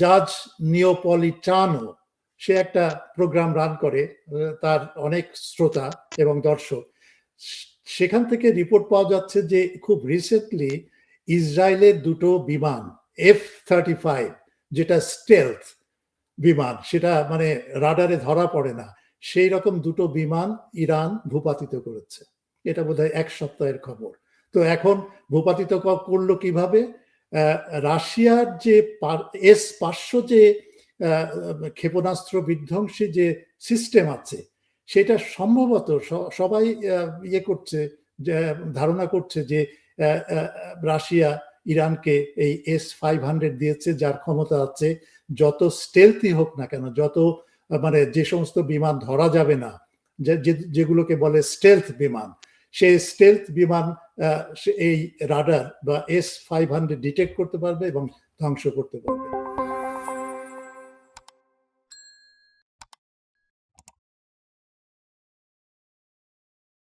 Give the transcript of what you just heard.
জাজ নিওপলিটানো সে একটা program run করে, তার অনেক শ্রোতা এবং দর্শক। সেখান থেকে রিপোর্ট পাওয়া যাচ্ছে যে খুব রিসেন্টলি ইসরায়েলের দুটো বিমান এফ থার্টি ফাইভ যেটা স্টেলথ বিমান, সেটা মানে রাডারে ধরা পড়ে না, সেই রকম দুটো বিমান ইরান ভূপাতিত করেছে। এটা বোধহয় এক সপ্তাহের খবর। তো এখন ভূপাতিত করল কীভাবে? রাশিয়ার যে এস পাঁচশো যে ক্ষেপণাস্ত্র বিধ্বংসী যে সিস্টেম আছে, সেটা সম্ভবত সবাই ইয়ে করছে ধারণা করছে যে রাশিয়া ইরানকে এই এস ফাইভ হান্ড্রেড দিয়েছে, যার ক্ষমতা আছে যত স্টেলথি হোক না কেন, যত মানে যে সমস্ত বিমান ধরা যাবে না যেগুলোকে বলে স্টেলথ বিমান, সেই স্টেলথ বিমান এই রাডার বা এস ফাইভ হান্ড্রেড ডিটেক্ট করতে পারবে এবং ধ্বংস করতে পারবে।